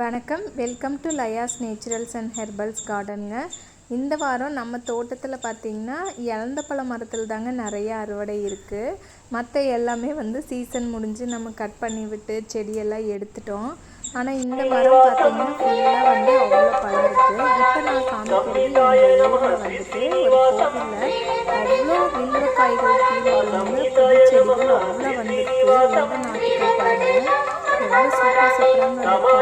வணக்கம். Welcome to Layas naturals and herbals கார்டனுங்க இந்த வாரம் நம்ம தோட்டத்தில் பார்த்திங்கன்னா இழந்த பழ மரத்தில் தாங்க நிறைய அறுவடை இருக்குது மற்ற எல்லாமே வந்து சீசன் முடிஞ்சு நம்ம கட் பண்ணி விட்டு செடியெல்லாம் எடுத்துட்டோம். ஆனால் இந்த வாரம் பார்த்திங்கன்னா ஃபுல்லாக வந்து அவ்வளோ பழம் இருக்குது இப்போ நான் காமிக்கிறது எங்கள் ஊரில் வந்துட்டு ஒரு கோவிலில் அவ்வளோ வில்வக்காய்கள் கீழே விழுந்து புது செடிகள் அவ்வளோ வந்துருக்கு. ரொம்ப நாட்டுகள் பாருங்கள் எவ்வளோ சூப்பர் சூப்பராக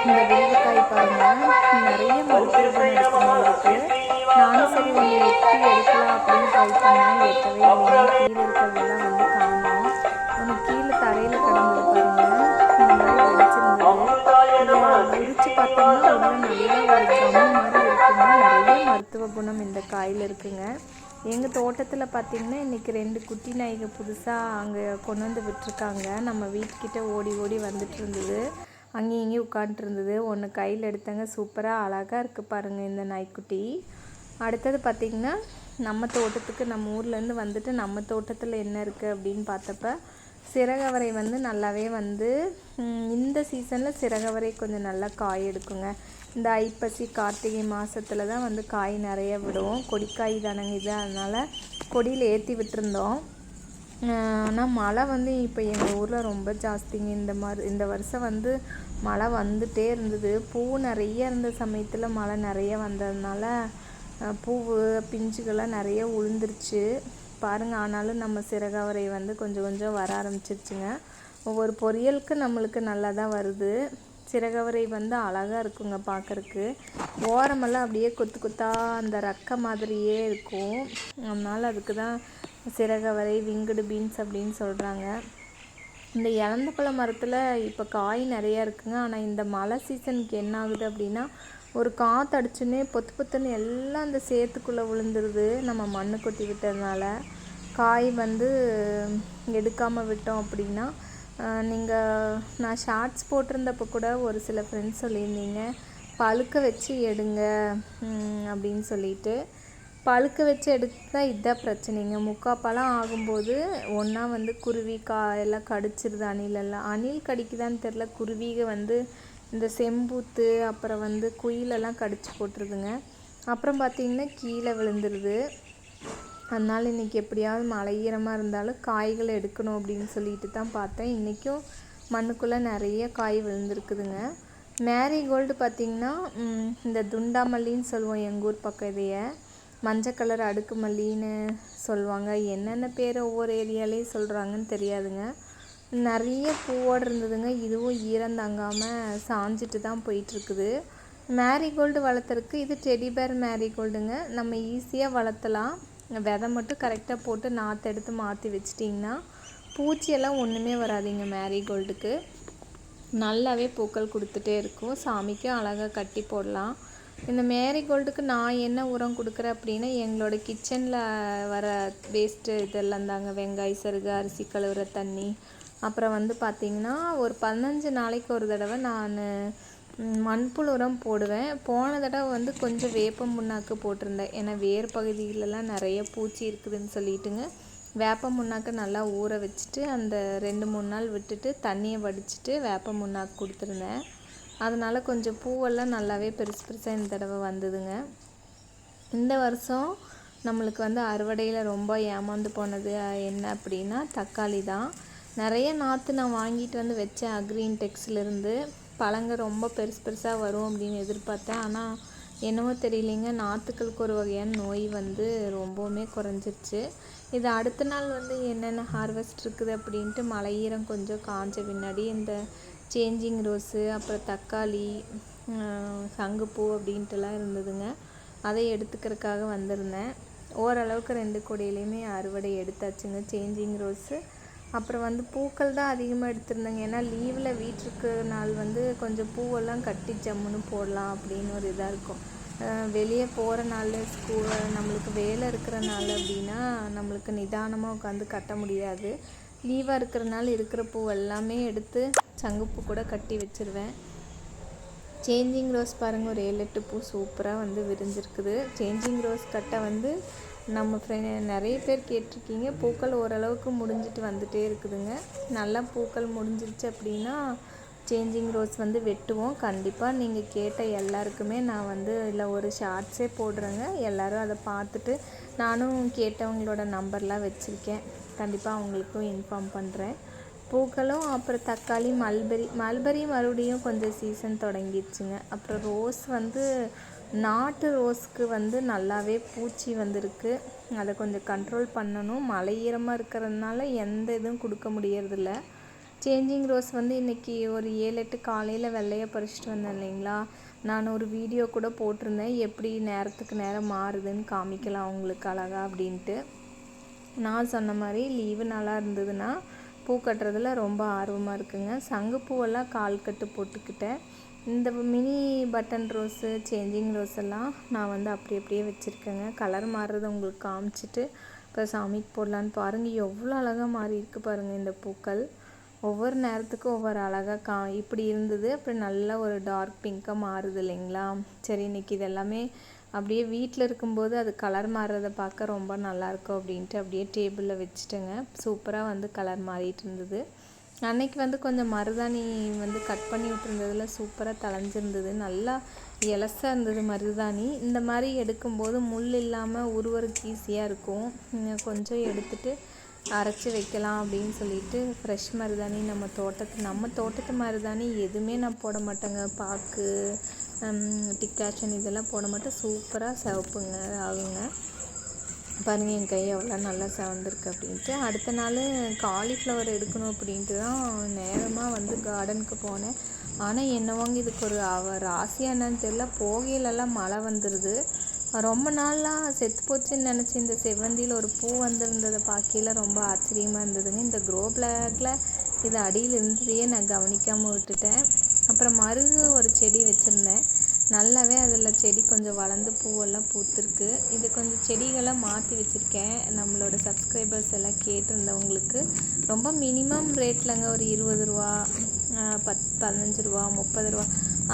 இந்த வெள்ளிக்காய் பாருங்க. நிறைய மருத்துவ இருக்கு நானும் சரி ஒன்று எடுக்கலாம் அப்படின்னு ட்ரை பண்ணேன் எட்டவே இல்லை கீழே இருக்கிறதெல்லாம் வந்து காணோம் ஒன்று கீழே தரையில் கடந்து பாருங்க இந்த மாதிரி வெடிச்சிருந்தது இதை பார்த்தோம்னா உள்ள நல்ல ஒரு மாதிரி இருக்குங்க நிறைய மருத்துவ குணம் இந்த காயில் இருக்குங்க எங்கள் தோட்டத்தில் பார்த்திங்கன்னா இன்றைக்கி ரெண்டு குட்டி நாய்கள் புதுசாக அங்கே கொண்டு வந்து விட்டுருக்காங்க. நம்ம வீட்டுக்கிட்ட ஓடி ஓடி வந்துட்டு இருந்தது அங்கேயும் இங்கேயும் உட்காந்துருந்தது ஒன்று கையில் எடுத்தாங்க. சூப்பராக அழகாக இருக்குது பாருங்கள் இந்த நாய்க்குட்டி. அடுத்தது பார்த்திங்கன்னா நம்ம தோட்டத்துக்கு நம்ம ஊர்லேருந்து வந்துட்டு நம்ம தோட்டத்தில் என்ன இருக்குது அப்படின்னு பார்த்தப்ப சிறகவரை வந்து நல்லாவே வந்து இந்த சீசனில் சிறகவரை கொஞ்சம் நல்லா காய் எடுக்குங்க. இந்த ஐப்பசி கார்த்திகை மாதத்தில் தான் வந்து காய் நிறைய விடும். கொடிக்காய் தானங்க இது. அதனால் கொடியில் ஏற்றி விட்டுருந்தோம். ஆனால் மழை வந்து இப்போ எங்கள் ஊரில் ரொம்ப ஜாஸ்திங்க. இந்த மாதிரி இந்த வருஷம் வந்து மழை வந்துகிட்டே இருந்தது. பூ நிறைய இருந்த சமயத்தில் மழை நிறைய வந்ததுனால பூ பிஞ்சுகள்லாம் நிறைய உளுந்துருச்சு. பாருங்கள் ஆனாலும் நம்ம சிறகவரை வந்து கொஞ்சம் கொஞ்சம் வர ஆரம்பிச்சிருச்சுங்க. ஒவ்வொரு பொரியலுக்கு நம்மளுக்கு நல்லா தான் வருது. சிறகவரை வந்து அழகாக இருக்குங்க பார்க்குறக்கு ஓரமெல்லாம் அப்படியே கொத்து கொத்தாக அந்த ரக்க மாதிரியே இருக்கும். அதனால் அதுக்கு தான் சிறகவரை விங்குடு பீன்ஸ் அப்படின்னு சொல்கிறாங்க இந்த இலந்தப்பழ மரத்தில் இப்போ காய் நிறையா இருக்குங்க. ஆனால் இந்த மழை சீசனுக்கு என்ன ஆகுது அப்படின்னா ஒரு காற்று அடிச்சுன்னே பொத்து பொத்துன்னு எல்லாம் அந்த சேத்துக்குள்ளே விழுந்துருது. நம்ம மண்ணு கொட்டி விட்டதுனால. காய் வந்து எடுக்காமல் விட்டோம் அப்படின்னா நீங்கள் நான் ஷார்ட்ஸ் போட்டிருந்தப்போ கூட ஒரு சில ஃப்ரெண்ட்ஸ் சொல்லியிருந்தீங்க பழுக்க வச்சு எடுங்க அப்படின்னு சொல்லிட்டு. பழுக்க வச்சு எடுத்தால் இதுதான் பிரச்சனைங்க. முக்கால் பழம் ஆகும்போது ஒன்றா வந்து குருவி கா எல்லாம் கடிச்சிருது அணிலெல்லாம் அணில் கடிக்குதான்னு தெரில குருவிக வந்து இந்த செம்பூத்து அப்புறம் வந்து குயிலெல்லாம் கடிச்சு போட்டுருதுங்க. அப்புறம் பார்த்திங்கன்னா கீழே விழுந்துருது. அதனால் இன்றைக்கி எப்படியாவது மழை ஈரமாக இருந்தாலும் காய்களை எடுக்கணும் அப்படின்னு சொல்லிட்டு தான் பார்த்தேன். இன்றைக்கும் மண்ணுக்குள்ளே நிறைய காய் விழுந்துருக்குதுங்க. மேரிகோல்டு பார்த்திங்கன்னா இந்த துண்டாமல்லின்னு சொல்லுவோம் எங்கள் ஊர் பக்கம் இதைய. மஞ்சள் கலர் அடுக்கு மல்லின்னு சொல்லுவாங்க. என்னென்ன பேர் ஒவ்வொரு ஏரியாலேயும் சொல்கிறாங்கன்னு தெரியாதுங்க. நிறைய பூவோடு இருந்ததுங்க இதுவும் ஈரம் தாங்காமல் சாஞ்சிட்டு தான் போயிட்டுருக்குது. மேரிகோல்டு வளர்த்துறதுக்கு இது டெடிபேர் மேரிகோல்டுங்க. நம்ம ஈஸியாக வளர்த்தலாம். விதை மட்டும் கரெக்டாக போட்டு நாற்று எடுத்து மாற்றி வச்சிட்டிங்கன்னா பூச்சியெல்லாம் ஒன்றுமே வராதிங்க மேரிகோல்டுக்கு நல்லாவே பூக்கள் கொடுத்துட்டே இருக்கும். சாமிக்கும் அழகாக கட்டி போடலாம். இந்த மேரிகோல்டுக்கு நான் என்ன உரம் கொடுக்குறேன் அப்படின்னா எங்களோட கிச்சனில் வர வேஸ்ட்டு இதெல்லாம் தாங்க. வெங்காய சருகு அரிசி கழுவுற தண்ணி. அப்புறம் வந்து பார்த்திங்கன்னா ஒரு பதினஞ்சு நாளைக்கு ஒரு தடவை நான் மண்புழு உரம் போடுவேன். போன தடவை வந்து கொஞ்சம் வேப்பம் புண்ணாக்கு போட்டிருந்தேன். ஏன்னா வேர் பகுதியிலலாம் நிறைய பூச்சி இருக்குதுன்னு சொல்லிட்டுங்க. வேப்ப முன்னாக்கு நல்லா ஊற வச்சுட்டு அந்த ரெண்டு மூணு நாள் விட்டுட்டு தண்ணியை வடிச்சிட்டு வேப்ப முன்னாக்கு கொடுத்துருந்தேன். அதனால் கொஞ்சம் பூவெல்லாம் நல்லாவே பெருசு பெருசாக இந்த தடவை வந்ததுங்க. இந்த வருஷம் நம்மளுக்கு வந்து அறுவடையில் ரொம்ப ஏமாந்து போனது என்ன அப்படின்னா தக்காளி தான். நிறைய நாற்று நான் வாங்கிட்டு வந்து வச்சேன் அக்ரீன் டெக்ஸ்லேருந்து. பழங்க ரொம்ப பெருசு பெருசாக வரும் அப்படின்னு எதிர்பார்த்தேன். ஆனால் என்னவோ தெரியலைங்க. நாற்றுக்களுக்கு ஒரு வகையான நோய் வந்து ரொம்பவுமே குறைஞ்சிருச்சு. இது அடுத்த நாள் வந்து என்னென்ன ஹார்வெஸ்ட் இருக்குது அப்படின்ட்டு மலை ஈரம் கொஞ்சம் காஞ்ச பின்னாடி இந்த சேஞ்சிங் ரோஸு அப்புறம் தக்காளி சங்குப்பூ அப்படின்ட்டுலாம் இருந்ததுங்க. அதை எடுத்துக்கிறதுக்காக வந்திருந்தேன். ஓரளவுக்கு ரெண்டு கொடியிலையுமே அறுவடை எடுத்தாச்சுங்க. சேஞ்சிங் ரோஸு அப்புறம் வந்து பூக்கள் தான் அதிகமாக எடுத்திருந்தேங்க. ஏன்னா லீவில் வீட்டுக்கு நாள் வந்து கொஞ்சம் பூவெல்லாம் கட்டி ஜம்முன்னு போடலாம் அப்படின்னு ஒரு இதாக இருக்கும். வெளியே போகிற நாள் ஸ்கூல் நம்மளுக்கு வேலை இருக்கிற நாள் அப்படின்னா நம்மளுக்கு நிதானமாக உட்காந்து கட்ட முடியாது. லீவாக இருக்கிறனால இருக்கிற பூ எல்லாமே எடுத்து சங்குப்பூ கூட கட்டி வச்சுருவேன். சேஞ்சிங் ரோஸ் பாருங்கள் ஒரு ஏழு எட்டு பூ சூப்பராக வந்து விரிஞ்சிருக்குது. சேஞ்சிங் ரோஸ் கட்டை வந்து நம்ம ஃப்ரெண்ட் நிறைய பேர் கேட்டிருக்கீங்க. பூக்கள் ஓரளவுக்கு முடிஞ்சிட்டு வந்துகிட்டே இருக்குதுங்க. நல்லா பூக்கள் முடிஞ்சிருச்சு அப்படின்னா சேஞ்சிங் ரோஸ் வந்து வெட்டுவோம். கண்டிப்பாக நீங்கள் கேட்ட எல்லாருக்குமே நான் வந்து இல்லை ஒரு ஷார்ட்ஸே போடுறேங்க. எல்லோரும் அதை பார்த்துட்டு நானும் கேட்டவங்களோட நம்பர்லாம் வச்சுருக்கேன். கண்டிப்பாக அவங்களுக்கும் இன்ஃபார்ம் பண்ணுறேன் பூக்களும் அப்புறம் தக்காளி மல்பெரி மல்பெரி மறுபடியும் கொஞ்சம் சீசன் தொடங்கிடுச்சுங்க. அப்புறம் ரோஸ் வந்து நாட்டு ரோஸ்க்கு வந்து நல்லாவே பூச்சி வந்திருக்கு. அதை கொஞ்சம் கண்ட்ரோல் பண்ணணும். மழை ஈரமாக இருக்கிறதுனால எந்த இதுவும் கொடுக்க முடியறதில்ல. சேஞ்சிங் ரோஸ் வந்து இன்றைக்கி ஒரு ஏழு எட்டு காலையில் வெள்ளையாக பறிச்சிட்டு வந்தேன் இல்லைங்களா? நான் ஒரு வீடியோ கூட போட்டிருந்தேன். எப்படி நேரத்துக்கு நேரம் மாறுதுன்னு காமிக்கலாம் அவங்களுக்கு அழகா அப்படின்ட்டு. நான் சொன்ன மாதிரி லீவு நல்லா இருந்ததுன்னா பூ கட்டுறதுல ரொம்ப ஆர்வமாக இருக்குங்க. சங்குப்பூவெல்லாம் கால் கட்டு போட்டுக்கிட்டேன். இந்த mini button rose changing rose எல்லாம் நான் வந்து அப்படி அப்படியே வச்சுருக்கேங்க. கலர் மாறுறதை உங்களுக்கு காமிச்சிட்டு இப்போ சாமிக்கு போடலான்னு பாருங்கள் எவ்வளோ அழகாக மாறி இருக்குது பாருங்கள் இந்த பூக்கள். ஒவ்வொரு நேரத்துக்கும் ஒவ்வொரு அழகாக கா இப்படி இருந்தது. அப்புறம் நல்லா ஒரு டார்க் பிங்க்காக மாறுது இல்லைங்களா? சரி இன்றைக்கி இதெல்லாமே அப்படியே வீட்டில் இருக்கும்போது அது கலர் மாறுறதை பார்க்க ரொம்ப நல்லாயிருக்கும் அப்படின்ட்டு அப்படியே டேபிளில் வச்சுட்டேங்க. சூப்பராக வந்து கலர் மாறிட்டு இருந்தது. அன்னைக்கு வந்து கொஞ்சம் மருதாணி வந்து கட் பண்ணி விட்டுருந்ததில் சூப்பராக தளைஞ்சிருந்தது நல்லா எலசாக இருந்தது மருதாணி. இந்த மாதிரி எடுக்கும்போது முள் இல்லாமல் உருவருக்கு ஈஸியாக இருக்கும். கொஞ்சம் எடுத்துட்டு அரைச்சி வைக்கலாம் அப்படின்னு சொல்லிட்டு ஃப்ரெஷ் மருதாணி நம்ம தோட்டத்து நம்ம தோட்டத்து மருதாணி எதுவுமே நான் போட மாட்டேங்க. பாக்கு டிக்காஷன் இதெல்லாம் போட மட்டும் சூப்பராக சிவப்புங்க ஆகுங்க பாருங்கள் என் கை எவ்வளோ நல்லா செவந்திருக்கு அப்படின்ட்டு. அடுத்த நாள் காலிஃப்ளவர் எடுக்கணும் அப்படின்ட்டு தான் நேரமாக வந்து கார்டனுக்கு போனேன். ஆனால் என்னவாங்க இதுக்கு ஒரு அவ ராசியாக என்னன்னு தெரில போகையிலலாம் மழை வந்துடுது ரொம்ப நாளாக செத்து போச்சுன்னு நினச்சி இந்த செவ்வந்தியில் ஒரு பூ வந்திருந்ததை பார்க்கையில ரொம்ப ஆச்சரியமாக இருந்ததுங்க. இந்த க்ரோ பிளாக்ல இது அடியில் இருந்ததையே நான் கவனிக்காமல் விட்டுட்டேன். அப்புறம் மருகு ஒரு செடி வச்சுருந்தேன். நல்லாவே அதில் செடி கொஞ்சம் வளர்ந்து பூவெல்லாம் பூத்துருக்கு. இது கொஞ்சம் செடிகளை மாற்றி வச்சுருக்கேன். நம்மளோட சப்ஸ்கிரைபர்ஸ் எல்லாம் கேட்டிருந்தவங்களுக்கு ரொம்ப மினிமம் ரேட்லங்க ஒரு இருபது ரூபா பத் பதினஞ்சு ரூபா முப்பது ரூபா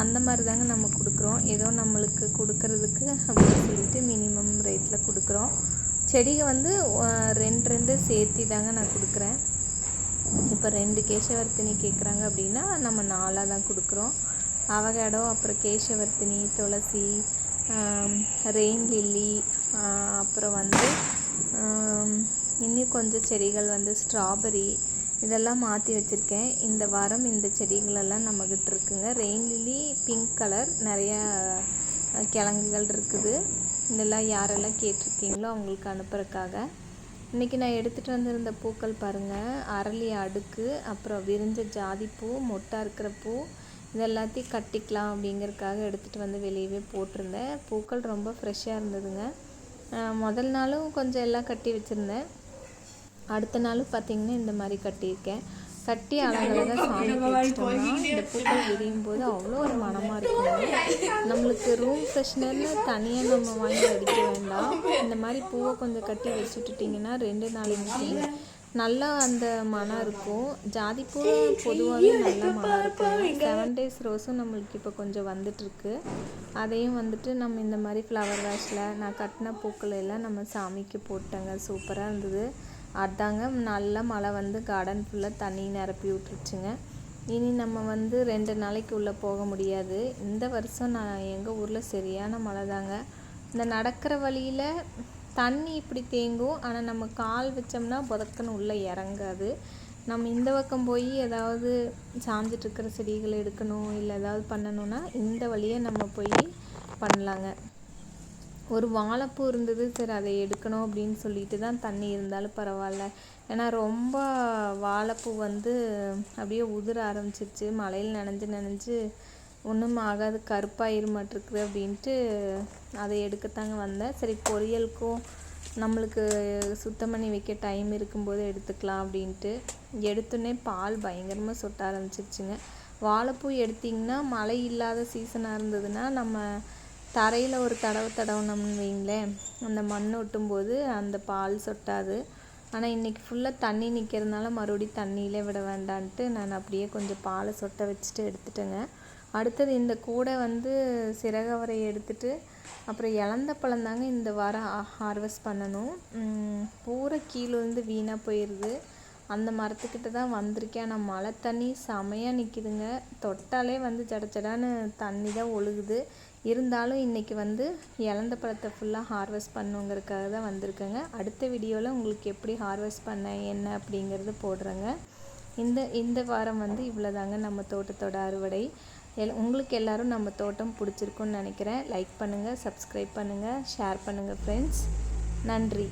அந்த மாதிரி தாங்க நம்ம கொடுக்குறோம். ஏதோ நம்மளுக்கு கொடுக்கறதுக்கு அப்படின்னு சொல்லிட்டு மினிமம் ரேட்டில் கொடுக்குறோம். செடிகள் வந்து ரெண்டு ரெண்டு சேர்த்தி தாங்க நான் கொடுக்குறேன். இப்போ ரெண்டு கேசவர்த்தினி கேட்குறாங்க அப்படின்னா நம்ம நாலாக தான் கொடுக்குறோம். அவகேடோ அப்புறம் கேசவர்த்தினி துளசி ரெயின் லில்லி அப்புறம் வந்து இன்னும் கொஞ்சம் செடிகள் வந்து ஸ்ட்ராபெரி இதெல்லாம் மாற்றி வச்சுருக்கேன். இந்த வாரம் இந்த செடிகளெல்லாம் நம்மக்கிட்ட இருக்குங்க. ரெயின் லில்லி பிங்க் கலர் நிறையா கிழங்குகள் இருக்குது. இதெல்லாம் யாரெல்லாம் கேட்டிருக்கீங்களோ அவங்களுக்கு அனுப்புகிறக்காக இன்றைக்கி நான் எடுத்துகிட்டு வந்திருந்த பூக்கள் பாருங்கள் அரளி அடுக்கு அப்புறம் விரிஞ்ச ஜாதிப்பூ மொட்டாக இருக்கிற பூ இது எல்லாத்தையும் கட்டிக்கலாம் அப்படிங்கிறதுக்காக எடுத்துகிட்டு வந்து வெளியவே போட்டிருந்தேன். பூக்கள் ரொம்ப ஃப்ரெஷ்ஷாக இருந்ததுங்க. முதல் நாளும் கொஞ்சம் எல்லாம் கட்டி வச்சுருந்தேன். அடுத்த நாளும் பார்த்திங்கன்னா இந்த மாதிரி கட்டியிருக்கேன். கட்டி அழகழகாக சாமி வச்சிட்டோம்னா இந்த பூக்கள் விரியும் போது அவ்வளோ ஒரு மனமாக இருக்கும். நம்மளுக்கு ரூம் ஃப்ரெஷ்னர்னு தனியாக நம்ம வாங்கி அடிக்க வேண்டாம். இந்த மாதிரி பூவை கொஞ்சம் கட்டி வச்சுட்டுட்டிங்கன்னா ரெண்டு நாளைக்கு நல்லா அந்த மனம் இருக்கும். ஜாதிப்பூ பொதுவாகவே நல்ல மனம் இருக்கும் செவன் டேஸ் ரோஸும் நம்மளுக்கு இப்போ கொஞ்சம் வந்துட்டுருக்கு. அதையும் வந்துட்டு நம்ம இந்த மாதிரி ஃப்ளவர் வேஷில் நான் கட்டின பூக்கள் எல்லாம் நம்ம சாமிக்கு போட்டேங்க. சூப்பராக இருந்தது. அதாங்க நல்ல மழை வந்து கார்டன் ஃபுல்லாக தண்ணி நிரப்பி விட்டுருச்சுங்க. இனி நம்ம வந்து ரெண்டு நாளைக்கு உள்ளே போக முடியாது. இந்த வருஷம் நான் எங்கள் ஊரில் சரியான மழை தாங்க. இந்த நடக்கிற வழியில் தண்ணி இப்படி தேங்கும் ஆனால் நம்ம கால் வச்சோம்னா புதக்கன்னு உள்ளே இறங்காது. நம்ம இந்த பக்கம் போய் ஏதாவது சாஞ்சிட்ருக்கிற செடிகளை எடுக்கணும் இல்லை ஏதாவது பண்ணணும்னா இந்த வழியை நம்ம போய் பண்ணலாங்க. ஒரு வாழைப்பூ இருந்தது சரி அதை எடுக்கணும் அப்படின்னு சொல்லிட்டு தான் தண்ணி இருந்தாலும் பரவாயில்ல. ஏன்னா ரொம்ப வாழைப்பூ வந்து அப்படியே உதிர ஆரம்பிச்சிருச்சு. மழையில் நனைஞ்சு நனைஞ்சு ஒன்றும் ஆகாது கருப்பாயிரு மாட்டிருக்குது அப்படின்ட்டு அதை எடுக்கத்தாங்க வந்தேன். சரி பொரியலுக்கும் நம்மளுக்கு சுத்தம் பண்ணி வைக்க டைம் இருக்கும்போது எடுத்துக்கலாம் அப்படின்ட்டு எடுத்தோடனே பால் பயங்கரமாக சொட்ட ஆரம்பிச்சிருச்சுங்க. வாழைப்பூ எடுத்திங்கன்னா மழை இல்லாத சீசனாக இருந்ததுன்னா நம்ம தரையில் ஒரு தடவை தடவுனோம்னு வைங்களேன் அந்த மண் ஒட்டும்போது அந்த பால் சொட்டாது. ஆனால் இன்றைக்கி ஃபுல்லாக தண்ணி நிற்கிறதுனால மறுபடியும் தண்ணியிலே விட வேண்டான்ட்டு நான் அப்படியே கொஞ்சம் பாலை சொட்ட வச்சுட்டு எடுத்துட்டேங்க. அடுத்தது இந்த கூடை வந்து சிறகவரை எடுத்துட்டு அப்புறம் இழந்த பழம் தாங்க இந்த வாரம் ஹார்வெஸ்ட் பண்ணணும். பூரா கீழே இருந்து வீணாக போயிடுது அந்த மரத்துக்கிட்ட தான் வந்திருக்கேன். ஆனால் மழை தண்ணி செமையாக நிற்கிதுங்க தொட்டாலே வந்து ஜட ஜடான்னு தண்ணி தான் ஒழுகுது. இருந்தாலும் இன்றைக்கி வந்து இழந்த பழத்தை ஃபுல்லாக ஹார்வெஸ்ட் பண்ணுங்கிறதுக்காக தான் வந்திருக்கேங்க. அடுத்த வீடியோவில் உங்களுக்கு எப்படி ஹார்வெஸ்ட் பண்ண என்ன அப்படிங்கிறது போடுறேங்க. இந்த இந்த வாரம் வந்து இவ்வளோதாங்க நம்ம தோட்டத்தோட அறுவடை. எல் உங்களுக்கு எல்லாரும் நம்ம தோட்டம் பிடிச்சிருக்குன்னு நினைக்கிறேன். லைக் பண்ணுங்கள் சப்ஸ்கிரைப் பண்ணுங்கள் ஷேர் பண்ணுங்கள் ஃப்ரெண்ட்ஸ் நன்றி.